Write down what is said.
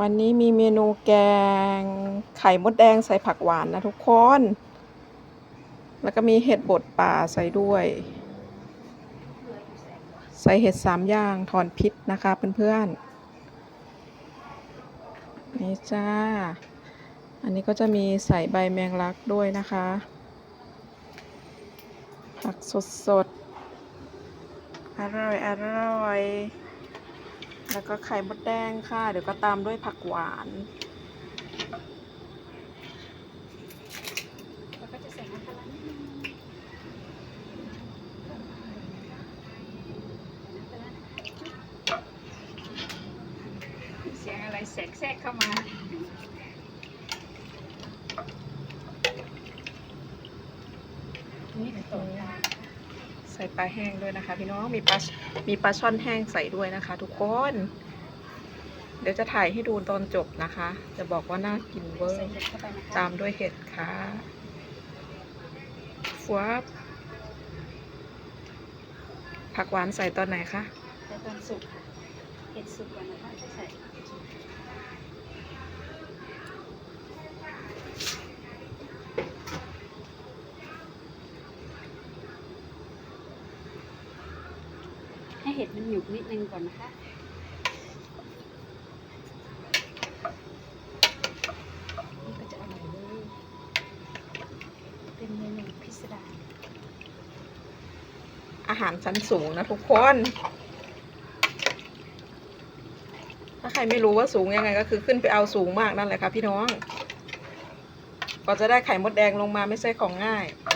วันนี้มีเมนูแกงไข่มดแดงใส่ผักหวานนะทุกคน แล้วก็มีเห็ดบดป่าใส่ด้วย ใส่เห็ดสามอย่างถอนพิษนะคะเพื่อนๆ นี่จ้า อันนี้ก็จะมีใส่ใบแมงลักด้วยนะคะ ผักสดๆ อร่อยอร่อย แล้วก็ไข่มดแดงค่ะ เดี๋ยวก็ตามด้วยผักหวานแล้วก็จะใส่น้ำปลาร้านิดนึงเสียงอะไรแสกแทรกเข้ามานี่เป็นตัวปลา ใส่ปลาแห้งด้วยนะคะ พี่น้องมีปลามีปลาช่อนแห้งใส่ด้วยนะคะ ทุกคน เดี๋ยวจะถ่ายให้ดูตอนจบนะคะ จะบอกว่าน่ากินเวอร์ตามด้วยเห็ดค่ะฟับผักหวานใส่ตอนไหนคะแต่ตอนสุกค่ะเห็ดสุกก่อนนะคะจะใส่ ให้เห็ดมันหยุกนิดนึงก่อนนะคะนี่ก็จะอร่อยเลยเป็นเมนูพิสดารอาหารชั้นสูงนะทุกคน ถ้าใครไม่รู้ว่าสูงยังไงก็คือขึ้นไปเอาสูงมากนั่นแหละค่ะพี่น้อง ก็จะได้ไข่มดแดงลงมาไม่ใช่ของง่ายเ